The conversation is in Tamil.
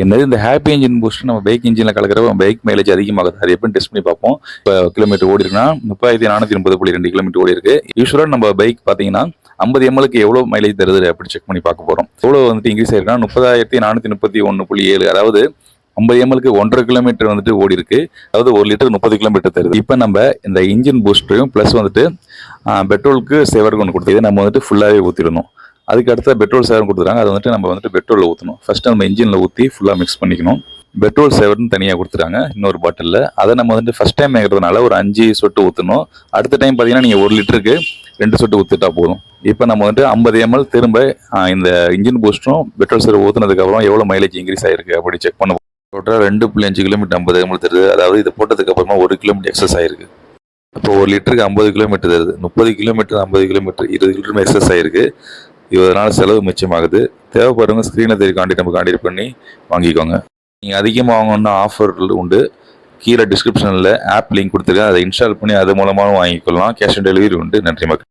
என்னது இந்த ஹாப்பி இன்ஜின் பூஸ்ட் நம்ம பைக் இன்ஜினில் கலக்கிறப்ப பைக் மைலேஜ் அதிகமாகுது. அது எப்படின்னு டெஸ்ட் பண்ணி பார்ப்போம். இப்போ கிலோமீட்டர் ஓடி இருக்குன்னா நானூற்றி முப்பது புள்ளி ரெண்டு கிலோமீட்டர் ஓடி இருக்கு யூஸ்வலாக நம்ம பைக் பார்த்தீங்கன்னா ஐம்பது எம்எல்க்கு எவ்வளோ மைலேஜ் தருது அப்படி செக் பண்ணி பார்க்க போகிறோம் எவ்வளோ வந்துட்டு இன்க்ரீஸ் ஆயிருக்குன்னா முப்பதாயிரத்தி நானூற்றி முப்பத்தி ஒன்று புள்ளி ஏழு அதாவது ஐம்பது எம்எலுக்கு ஒன்றரை கிலோமீட்டர் வந்துட்டு ஓடி இருக்கு அதாவது ஒரு லிட்டர் முப்பது கிலோமீட்டர் தருது. இப்போ நம்ம இந்த இன்ஜின் பூஸ்டரையும் ப்ளஸ் வந்துட்டு பெட்ரோலுக்கு சேவருக்கு ஒன்று கொடுத்து நம்ம வந்துட்டு ஃபுல்லாகவே ஊற்றிடணும் அதுக்கு அடுத்த பெட்ரோல் சேவர் கொடுத்துறாங்க அதை வந்துட்டு நம்ம வந்துட்டு பெட்ரோலில் ஊற்றணும் ஃபஸ்ட்டு நம்ம இன்ஜினில் ஊற்றி ஃபுல்லாக மிக்ஸ் பண்ணிக்கணும். பெட்ரோல் சேவர்னு தனியாக கொடுத்துருக்காங்க. இன்னொரு பாட்டிலில் அதை நம்ம வந்துட்டு ஃபஸ்ட் டைம் ஏங்குறதுனால ஒரு அஞ்சு சொட்டு ஊற்றணும் அடுத்த டைம் பார்த்தீங்கன்னா நீங்கள் ஒரு லிட்டருக்கு ரெண்டு சொட்டு ஊற்றிட்டா போதும். இப்போ நம்ம வந்துட்டு ஐம்பது எம்எல் திரும்ப இந்த இன்ஜின் பூஸ்டும் பெட்ரோல் சேவர் ஊற்றுனதுக்கப்புறம் எவ்வளோ மைலேஜ் இன்க்ரீஸ் ஆயிருக்கு அப்படி செக் பண்ண டோட்டலாக ரெண்டு புள்ளி அஞ்சு கிலோமீட்டர் ஐம்பது எம்எல் தருது. அதாவது இது போட்டதுக்கப்புறமா ஒரு கிலோமீட்டர் எக்ஸஸ் ஆயிருக்கு. இப்போ ஒரு லிட்டருக்கு ஐம்பது கிலோமீட்டர் தருது. முப்பது கிலோமீட்டர் ஐம்பது கிலோமீட்டர் இருபது கிலோமீட்டர் எக்ஸஸ் ஆயிருக்கு. இதனால் செலவு மிச்சமாகுது. தேவைப்படுறவங்க ஸ்க்ரீனை தேடி நம்ம கான்டாக்ட் பண்ணி வாங்கிக்கோங்க. நீங்கள் அதிகமாக வாங்கணும்னா ஆஃபர் உண்டு. கீழே டிஸ்கிரிப்ஷனில் ஆப் லிங்க் கொடுத்துருக்கேன். அதை இன்ஸ்டால் பண்ணி அது மூலமாகவும் வாங்கிக்கலாம் கேஷ் ஆன் டெலிவரி உண்டு. நன்றி மக்கள்.